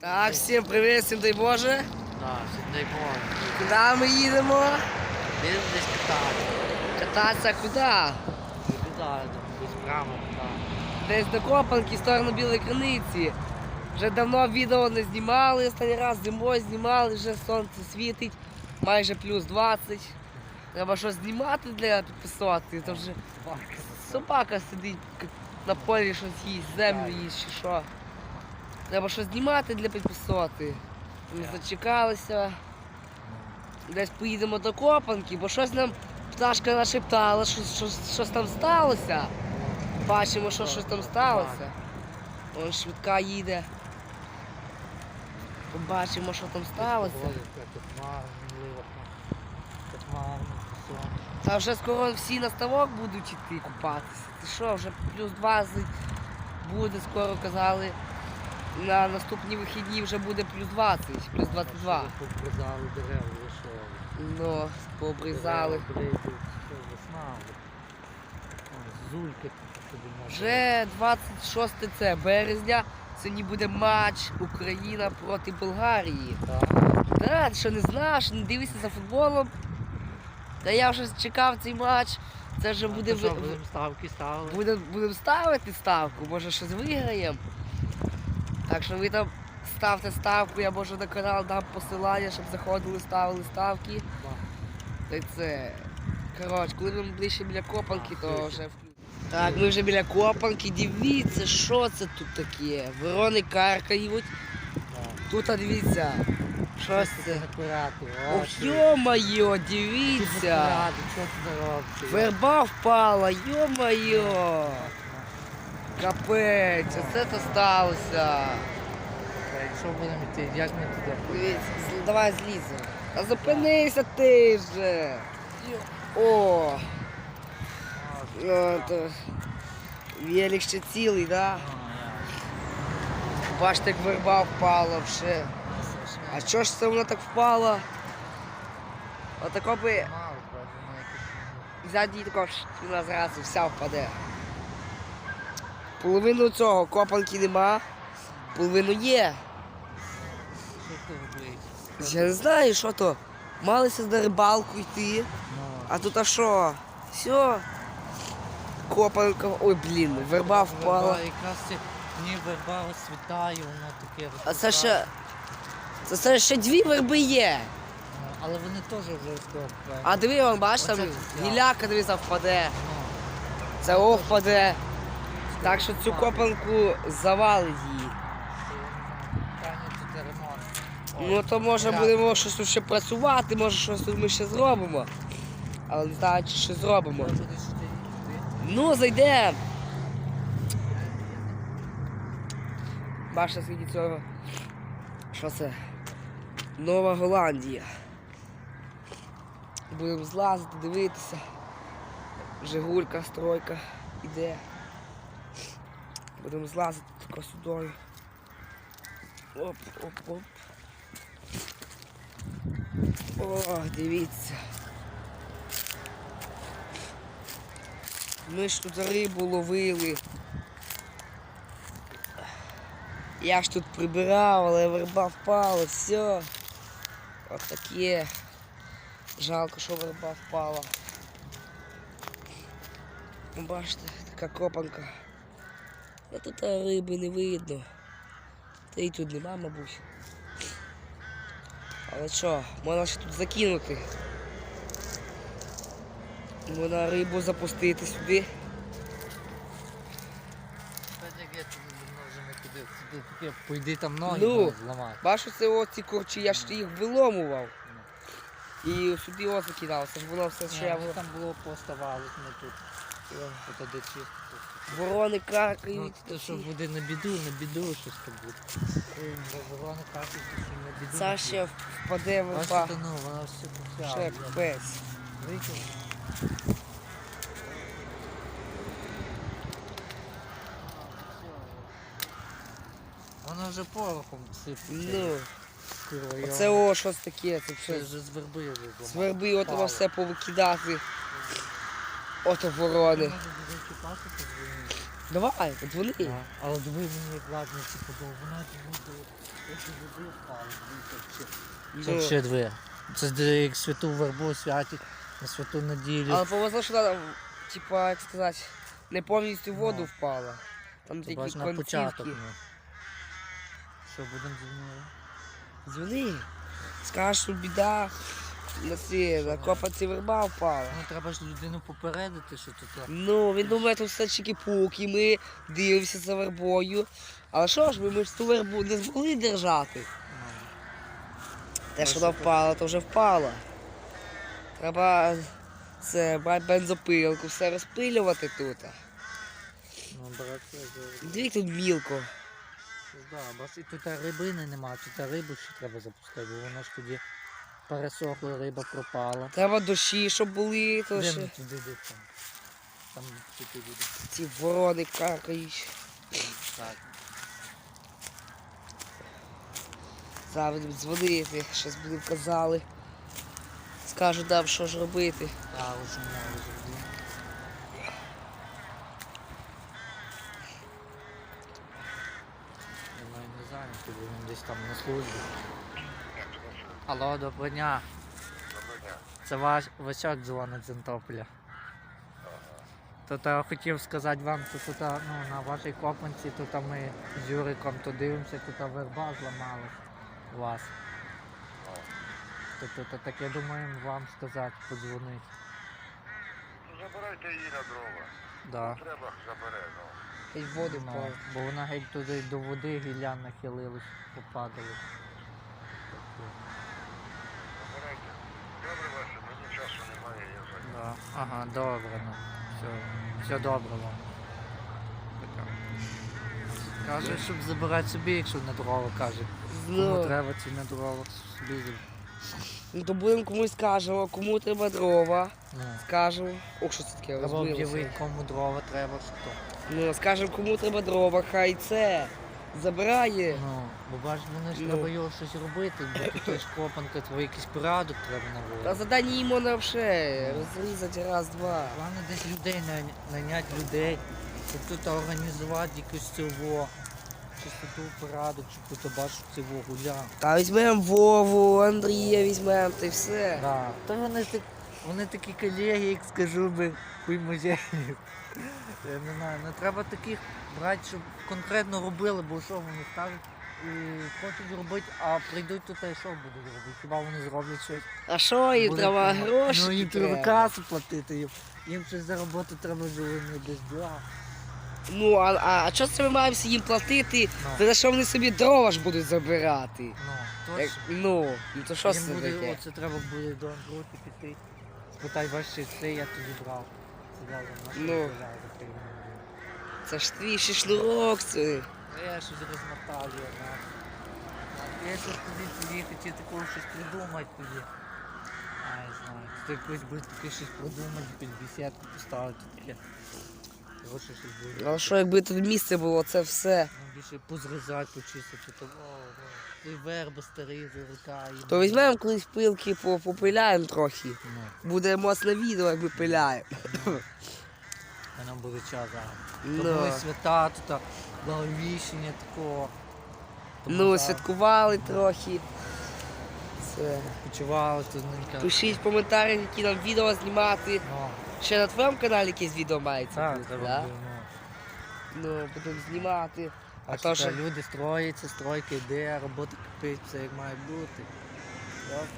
Так, всім привіт, всім дай Боже. Так, дай Боже. Куди ми їдемо? Десь десь катати. Кататися куди? Куди, десь прямо, так. Десь до Копанки, в сторону Білої Криниці. Вже давно відео не знімали, останній раз зимою знімали, вже сонце світить, майже плюс 20. Треба щось знімати для підписувати. То вже собака сидить на полі щось їсть, землю їсть чи що. Треба щось знімати для підписувати. Ми зачекалися. Десь поїдемо до Копанки, бо щось нам пташка нашептала, що щось, щось там сталося. Бачимо, що щось там сталося. Вон швидка їде. Побачимо, що там сталося. Та вже скоро всі на ставок будуть йти купатися. Ти що, вже плюс 20 буде, скоро казали. На наступні вихідні вже буде плюс 20, плюс 22. Попризали дерева, вийшов. Ну, пообрізали. Весна. Зульки. Вже 26 це березня. Сьогодні буде матч Україна проти Болгарії. Так. Та, що не знаєш, не дивишся за футболом. Та я вже чекав цей матч. Це вже буде що, будемо ставки ставили? Будемо будем ставити ставку, може щось виграємо. Так що ви там ставте ставку, я може на канал дам посилання, щоб заходили, ставили ставки. Та це. Коротше, коли ми ближче біля копанки, то вже Так, ми вже біля копанки, дивіться, що це тут таке. Ворони каркають. Тут а дивіться. Щось це. Йо-моє, дивіться. Що? Верба впала, йо-моє. Капець, оце то сталося. Якщо будемо йти, як ми туди? Дивіться, з- давай зліземо. Та зупинися ти вже. О, ну, то... Велик ще цілий, да? Бачите, як верба впала вже. А чого ж це вона так впала? Отако би Мало, правда, на якось. Ззаді також вона зразу вся впаде. Половину цього копанки нема, половину є. Я не знаю, що то. Малися на рибалку йти, а тут а що? Все. Копанка. Ой, блін, верба впала. Якраз це верба розцвітає, воно таке А це ще. Це, це ще дві верби є. Ну, Але вони теж вже скоро. А диви, вон, бачиш, там Оце гіляка дивися впаде. Ну, Це о впаде. Так що цю копанку завалить її. Ну то може будемо щось ще працювати, може щось тут ми ще зробимо. Але не знаю, чи ще зробимо. Ну, зайдемо. Бачите, скільки цього. Що це? Нова Голландія. Будемо злазити, дивитися. Жигулька, стройка іде. Будемо злазити тако сюдою. Оп, оп, оп. О, дивіться. Ми ж тут рибу ловили. Я ж тут прибирав, але верба впала, все. От таке. Жалко, що верба впала. Ну, Бачите, така копанка. А тут а, риби не видно. Та і тут нема, мабуть. Але що, можна ще тут закинути. Можна рибу запустити сюди. Не пойди там ноги Ну. зламати. Бачу, це оці корчі, я ж їх виломував. І сюди ось закидав, це ж воно все ще там було поставалось, ми тут. Ворони Ну, каркають. то що буде на біду, на біду щось там буде. Ворони кажуть, що на біду. Це ще впаде Бачите, верба. ну, вона все Ще почала. капець. Вона вже порохом сипеться. Ну, йо. о, щось таке, це Це вже з верби. З верби от воно все повикидати. Ото ворони. Давай, подзвони. А, Але диви мені ладно ці подобав. Вона диви, якщо води впала, дивіться, Ну, Це ще дві. Це як святу вербу святять на святу неділю. Але повезло, що вона, типа, як сказати, не повністю в воду Ну. впала. Там такі бач на початок. концівки. Ну. Що будемо дзвонити? Дзвони. Скажеш, що біда. На ці, на копанці верба впала. Ну треба ж людину попередити, що тут. Ну, він думає, тут все чики-пук, і ми дивимося за вербою. Але що ж, ми, ми ж ту вербу не змогли держати. Те, що вона впала, то вже впала. Треба це, брати бензопилку, все розпилювати тут. ну братце, за- Дивіться тут мілко. да, бач, і тут рибини нема, тут рибу ще треба запускати, бо вона ж тоді пересохла, риба пропала. Треба дощі, щоб були, то Де ще ми туди де там? Там тільки буде. ці ворони каркають. Так. Зараз будемо дзвонити, щось будемо казали. Скажуть нам, що ж робити. А, вже не завжди. Думаю, не зайнятий, бо він десь там на службі. Алло, доброго дня. Це ваш Васяк дзвонить з Антополя. Тут я хотів сказати вам, що тут ну, на вашій копанці тут ми з Юриком то дивимося, тут верба зламалась у вас. То, то, то таке думаємо вам сказати, подзвонити. Забирайте її на дрова. Да. Треба, забере. Ну. В воду Ну, бо вона геть туди до води гілля нахилилась, попадали. Забирайте. Добре ваше, мені часу немає, я за. Да. Ага, добре, ну. Все, все добре вам. Каже, щоб забирати собі, якщо на дрова, каже. Кому Ну, треба ці на дрова собі. заб- ну, то будемо комусь скажемо, кому треба дрова. Ну. Скажемо. Ох, що це таке Треба розбилося. об'явити, кому дрова треба, що. Ну, скажемо, кому треба дрова, хай це забирає. Ну, бо бачиш, вони ж Ну. треба його щось робити, бо тут той ж копанка, твій якийсь порядок треба Та наводити. задання їм можна взагалі розрізати раз-два. Головне десь людей наня- наняти людей, щоб тут організувати якусь цього чистоту порядок, щоб тут бачив цього гуля. Та візьмемо Вову, Андрія візьмемо, та й все. Да. Та вони, так, вони такі колеги, як скажу би, хуй музеїв. Я не знаю, не треба таких брати, щоб конкретно робили, бо що вони скажуть, і хочуть робити, а прийдуть тут і що будуть робити? Хіба вони зроблять щось? А що їм Буде треба гроші? Ну їм треба касу платити, їм, їм щось за роботу треба вже вони десь діла. Ну, а, а, а що це ми маємо їм платити? Ну. За що вони собі дрова ж будуть забирати. Ну, Як, точно. ну, ну то що Їм це буде, таке? оце треба буде до Андрухи піти. Спитай ваші це я тоді брав. Це на що Ну. за три гривні. Це ж твій ще шнурок. Це. А я щось розмотав його на. Я щось тоді тоді хотів такого щось придумати тоді. А, я знаю. Ти якось би таке щось придумати, під бесідку поставити таке. Ну що, якби тут місце було, це все. Ну, більше позрізати, почистити, то і верби старі, рука. І... То візьмемо колись пилки, попиляємо трохи. Ну, Буде моцне відео, як ми пиляємо. ну. А нам буде час зараз. То Ну, були свята, тут благовіщення такого. То ну ми святкували трохи. Це. Почували тут ненька. Пишіть в коментарях, які нам відео знімати. Ну, Ще на твоєму каналі якесь відео мається так, да? ну. Ну, будемо знімати. А то то, що- люди строяться, стройка йде, робота кипить, все як має бути.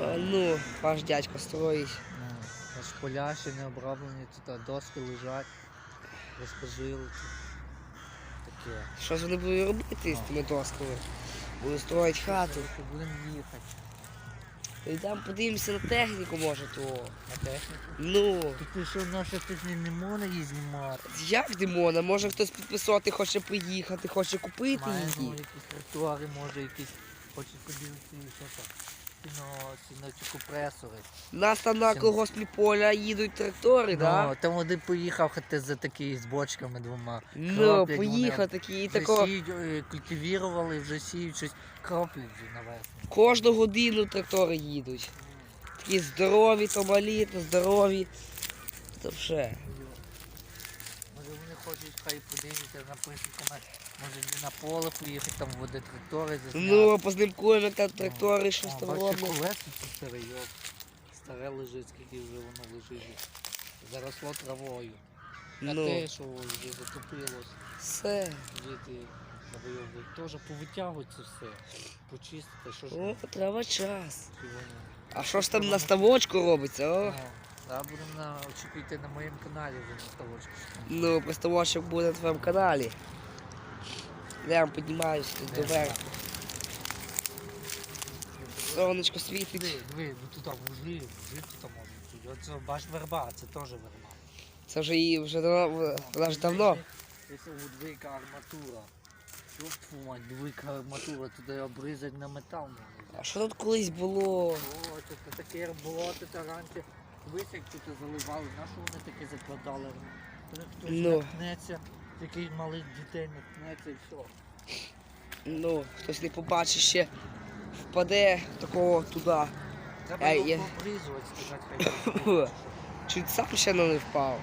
А, ну, ваш дядько строїть. Ну, аж поля ще не оброблені, тут а, доски лежать, розпожили тут. Таке. Що ж вони будуть робити з тими досками? Будуть строїти хату. Будемо їхати Йдемо подивимося на техніку, може, то. на техніку. Ну, ти що наша тут не, не можна її знімати. як Димона? Може хтось підписати, хоче поїхати, хоче купити Має її. якісь тротуари, може якісь, хоче подивитися і що там, сіно, сіно чи компресори. Нас там на Сім- колгоспні поля їдуть трактори, Ну, да? там один поїхав хати за такі з бочками двома. Ну, Кроплять поїхав вони. і Вже такого. сіють, е, культивірували, вже сіють щось, кроплять вже наверх. Кожну годину трактори їдуть. Такі здорові, то малі, то здорові. То вже. Може вони хоч Скажіть, хай подивіться, напишіть комент. Може на поле поїхати, там води трактори засняти. Ну, познимкуємо, як там трактори, щось там робимо. колесо це старе, йоп. Старе лежить, скільки вже воно лежить. Заросло травою. А Ну, те, що вже затопилось, все. діти завойовують. Теж повитягують це все. Почистити, що ж О, там, треба час. чи воно. А що ж там на ставочку робиться, о? Ну, Зараз будемо на, очікуйте на моєму каналі вже на ставочку. Ну, приставочок буде на твоєму каналі. Прям піднімаюся тут доверху. Сонечко світить. Диви, диви, ну тут там вужі, вужі тут можуть. Оце бач верба, це теж верба. Це вже її вже давно, вона ж давно. Це двійка арматура. Ёб твою мать, двійка арматура, туди обрізати на метал. А що тут колись було? О, це таке було, це раніше. Дивись, як тут заливали, на що вони таке закладали? Хтось Ну. наткнеться, такий малих дітей наткнеться і все. Ну, хтось не побачить ще, впаде такого туди. Треба Ей, його я- обрізувати, сказати, хай Чуть сам ще не впав.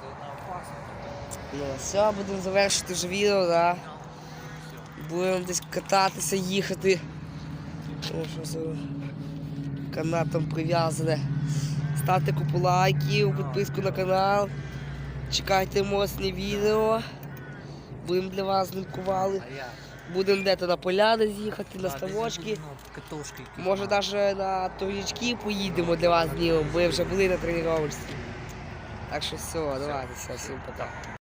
це не опасно. Ну, все, будемо завершити вже відео, да? Будемо десь кататися, їхати. О, що за канатом прив'язане. Ставте купу лайків, підписку на канал. Чекайте моцні відео. Будемо для вас знімкували. Будемо де-то на поляни з'їхати, на ставочки. десь якісь Може навіть на торічки поїдемо для вас знімемо, бо ви вже були на тренувальці. Так що все, давайте, все, всім пока.